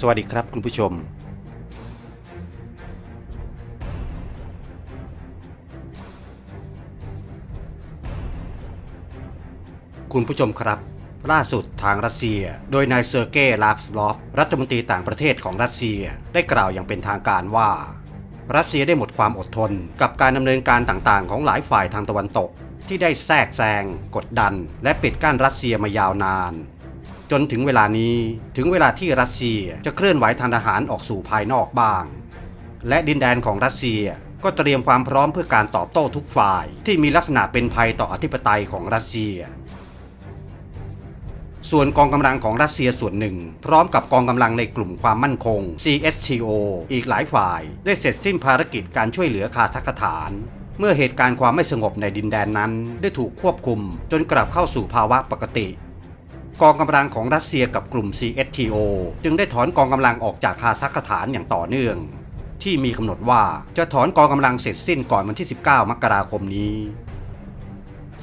สวัสดีครับคุณผู้ชม คุณผู้ชมครับ ล่าสุดทางรัสเซีย โดยนายเซอร์เกย์ลาฟสลอฟ รัฐมนตรีต่างประเทศของรัสเซียได้กล่าวอย่างเป็นทางการว่า รัสเซียได้หมดความอดทน กับการดำเนินการต่างๆ ของหลายฝ่ายทางตะวันตก ที่ได้แทรกแซง กดดัน และปิดกั้นรัสเซียมายาวนาน จนถึงเวลานี้ถึงเวลาที่รัสเซียจะเคลื่อนไหวทางทหารออกสู่ภายนอกบ้าง และดินแดนของรัสเซียก็เตรียมความพร้อมเพื่อการตอบโต้ทุกฝ่าย ที่มีลักษณะเป็นภัยต่ออธิปไตยของรัสเซีย ส่วนกองกำลังของรัสเซียส่วนหนึ่ง พร้อมกับกองกำลังในกลุ่มความมั่นคง CSTO อีกหลายฝ่าย ได้เสร็จสิ้นภารกิจการช่วยเหลือคาซัคสถาน เมื่อเหตุการณ์ความไม่สงบในดินแดนนั้น ได้ถูกควบคุม จนกลับเข้าสู่ภาวะปกติ กองกำลังของรัสเซียกับกลุ่ม CSTO จึงได้ถอนกองกำลังออกจากคาซัคสถานอย่างต่อเนื่อง ที่มีกำหนดว่าจะถอนกองกำลังเสร็จสิ้นก่อนวันที่ 19 มกราคมนี้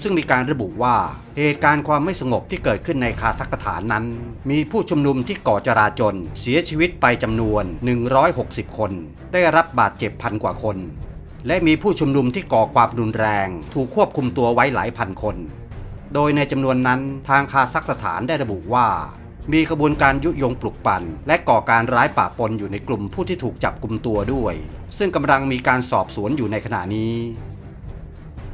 ซึ่งมีการระบุว่าเหตุการณ์ความไม่สงบที่เกิดขึ้นในคาซัคสถานนั้น มีผู้ชุมนุมที่ก่อจราจนเสียชีวิตไปจำนวน 160 คน ได้รับบาดเจ็บพันกว่าคน และมีผู้ชุมนุมที่ก่อความรุนแรง ถูกควบคุมตัวไว้หลายพันคน โดยในจำนวนนั้นทางคาซัคสถานได้ระบุว่า มีขบวนการยุยงปลุกปั่น และก่อการร้ายป่าปนอยู่ในกลุ่มผู้ที่ถูกจับกลุ่มตัวด้วย ซึ่งกำลังมีการสอบสวนอยู่ในขณะนี้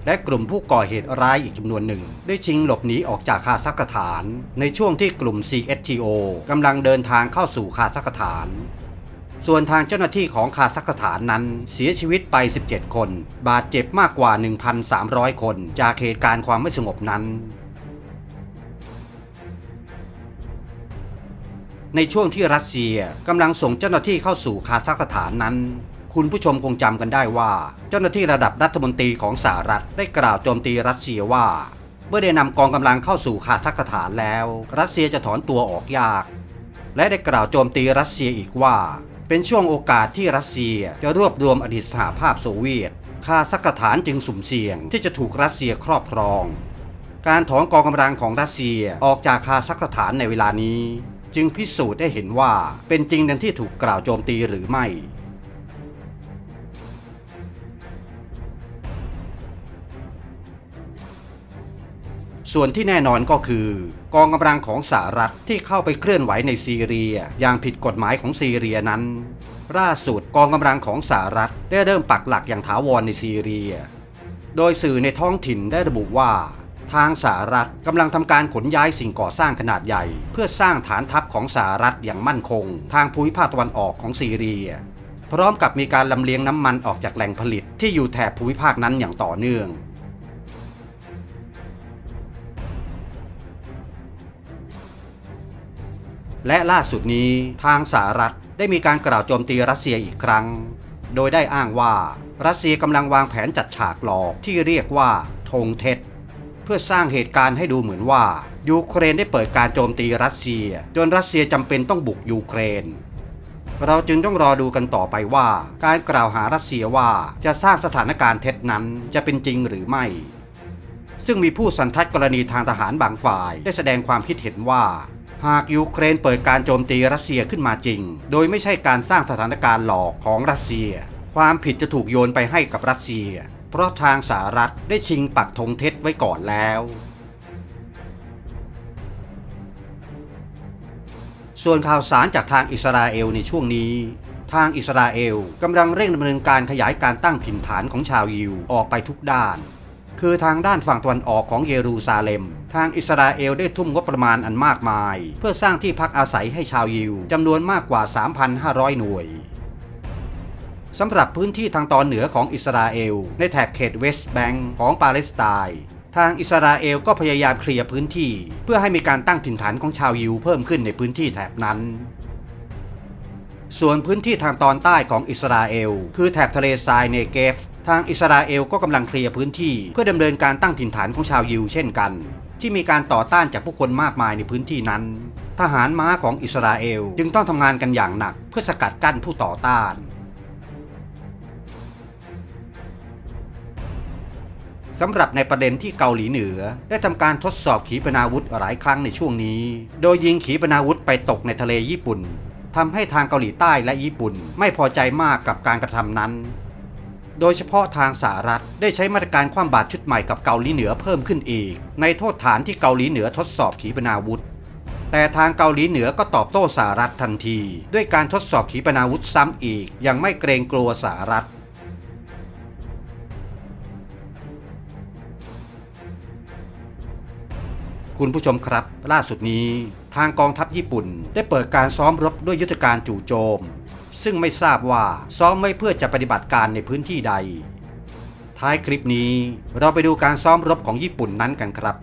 และกลุ่มผู้ก่อเหตุร้ายอีกจำนวนหนึ่ง ได้ชิงหลบหนีออกจากคาซัคสถาน ในช่วงที่กลุ่ม CSTO กำลังเดินทางเข้าสู่คาซัคสถาน ส่วนทางเจ้าหน้าที่ของคาซัคสถานนั้นเสียชีวิตไป 17 คน บาดเจ็บมากกว่า 1,300 คน จากเหตุการณ์ความไม่สงบนั้น ในช่วงที่รัสเซียกำลังส่งเจ้าหน้าที่เข้าสู่คาซัคสถานนั้น คุณผู้ชมคงจำกันได้ว่า เจ้าหน้าที่ระดับรัฐมนตรีของสหรัฐได้กล่าวโจมตีรัสเซียว่า เมื่อได้นำกองกำลังเข้าสู่คาซัคสถานแล้ว รัสเซียจะถอนตัวออกยาก และได้กล่าวโจมตีรัสเซียอีกว่า เป็นช่วงโอกาสที่รัสเซียจะรวบรวมอดีตสหภาพโซเวียต คาซัคสถานจึงสุ่มเสี่ยงที่จะถูกรัสเซียครอบครอง การถอนกองกำลังของรัสเซียออกจากคาซัคสถานในเวลานี้ จึงพิสูจน์ได้เห็นว่าเป็นจริงดังที่ถูกกล่าวโจมตีหรือไม่ ส่วนที่แน่นอนก็คือกองกำลังของสหรัฐที่เข้าไปเคลื่อนไหวในซีเรีย อย่างผิดกฎหมายของซีเรียนั้น ล่าสุดกองกำลังของสหรัฐได้เริ่มปักหลักอย่างถาวรในซีเรีย โดยสื่อในท้องถิ่นได้ระบุว่าทางสหรัฐกำลังทำการขนย้ายสิ่งก่อสร้างขนาดใหญ่ เพื่อสร้างฐานทัพของสหรัฐอย่างมั่นคง ทางภูมิภาคตะวันออกของซีเรีย พร้อมกับมีการลำเลียงน้ำมันออกจากแหล่งผลิตที่อยู่แถบภูมิภาคนั้นอย่างต่อเนื่อง และล่าสุดนี้ทางสหรัฐได้มีการกล่าวโจมตีรัสเซียอีกครั้ง โดยได้อ้างว่ารัสเซียกำลังวางแผนจัดฉากหลอกที่เรียกว่าธงเท็จ เพื่อสร้างเหตุการณ์ให้ดูเหมือนว่า ยูเครนได้เปิดการโจมตีรัสเซีย จนรัสเซียจำเป็นต้องบุกยูเครน เราจึงต้องรอดูกันต่อไปว่า การกล่าวหารัสเซียว่าจะสร้างสถานการณ์เท็จนั้นจะเป็นจริงหรือไม่ซึ่งมีผู้สันทัดกรณีทางทหารบางฝ่ายได้แสดงความคิดเห็นว่า หากยูเครนเปิดการโจมตีรัสเซียขึ้นมาจริง โดยไม่ใช่การสร้างสถานการณ์หลอกของรัสเซีย ความผิดจะถูกโยนไปให้กับรัสเซีย เพราะทางสหรัฐได้ชิงปักธงเท็จไว้ก่อนแล้ว ส่วนข่าวสารจากทางอิสราเอลในช่วงนี้ ทางอิสราเอลกำลังเร่งดำเนินการขยายการตั้งถิ่นฐานของชาวยิวออกไปทุกด้าน คือทางด้านฝั่งตะวันออกของเยรูซาเล็ม ทางอิสราเอลได้ทุ่มงบประมาณอันมากมาย เพื่อสร้างที่พักอาศัยให้ชาวยิวจำนวนมากกว่า 3,500 หน่วยสำหรับพื้นที่ทางตอนเหนือของอิสราเอล ในแถบเขตเวสต์แบงก์ของปาเลสไตน์ทางอิสราเอลก็พยายามเคลียร์พื้นที่ เพื่อให้มีการตั้งถิ่นฐานของชาวยิวเพิ่มขึ้นในพื้นที่แถบนั้น ส่วนพื้นที่ทางตอนใต้ของอิสราเอล คือแถบทะเลทรายเนเกฟ ทางอิสราเอลก็กำลังเคลียร์พื้นที่ เพื่อดำเนินการตั้งถิ่นฐานของชาวยิวเช่นกัน ที่มีการต่อต้านจากผู้คนมากมายในพื้นที่นั้น ทหารม้าของอิสราเอลจึงต้องทำงานกันอย่างหนัก เพื่อสกัดกั้นผู้ต่อต้านสำหรับในประเด็นที่เกาหลีเหนือ ได้ทำการทดสอบขีปนาวุธหลายครั้งในช่วงนี้ โดยยิงขีปนาวุธไปตกในทะเลญี่ปุ่นทำให้ทางเกาหลีใต้และญี่ปุ่นไม่พอใจมากกับการกระทำนั้น โดยเฉพาะทางสหรัฐได้ใช้มาตรการคว่ำบาตรชุดใหม่กับเกาหลีเหนือเพิ่มขึ้นอีก ในโทษฐานที่เกาหลีเหนือทดสอบขีปนาวุธ แต่ทางเกาหลีเหนือก็ตอบโต้สหรัฐทันที ด้วยการทดสอบขีปนาวุธซ้ำอีกอย่างไม่เกรงกลัวสหรัฐคุณผู้ชมครับ ล่าสุดนี้ ทางกองทัพญี่ปุ่น ได้เปิดการซ้อมรบด้วยยุทธการจู่โจม ซึ่งไม่ทราบว่าซ้อมไว้เพื่อจะปฏิบัติการในพื้นที่ใด ท้ายคลิปนี้เราไปดูการซ้อมรบของญี่ปุ่นนั้นกันครับ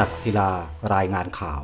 ศักดิ์ศิลารายงานข่าว